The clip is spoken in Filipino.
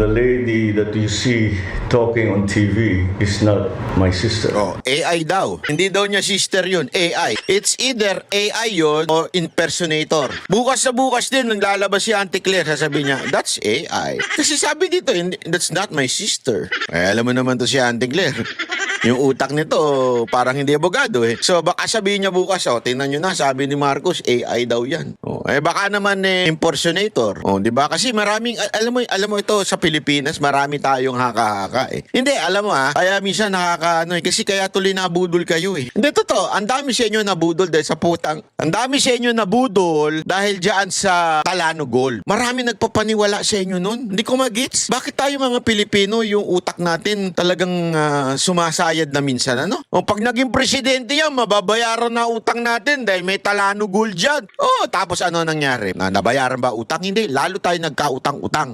the lady that you see talking on TV is not my sister. Oh, AI daw. Hindi daw niya sister yun, AI. It's either AI yun or impersonator. Bukas sa bukas din, naglalabas si Auntie Claire, sasabihin niya, that's AI. Kasi sabi dito, that's not my sister. Eh, alam mo naman to si Auntie Claire. Yung utak nito, parang hindi abogado eh. So baka sabihin niya bukas, oh, tingnan nyo na, sabi ni Marcos, AI daw yan. Oh, eh baka naman eh, impersonator. Oh, di ba? Kasi maraming, al- alam mo, alam mo ito, sa Pilipinas, marami tayong haka-haka eh. Hindi, alam mo ah, kaya minsan nakaka, ano eh, kasi kaya tuloy nabudol kayo eh. Hindi, totoo, ang dami sa inyo nabudol dahil sa putang, ang dami sa inyo nabudol dahil dyan sa Talano Gold. Marami nagpapaniwala sa inyo nun. Hindi ko magits. Bakit tayo mga Pilipino, yung utak natin talagang ah, sumasayad na minsan, ano? O pag naging presidente yan, mababayaran na utang natin dahil may Talano Gold dyan. Oh, tapos ano nangyari? Na, nabayaran ba utang? Hindi, lalo tayo nagkautang-utang.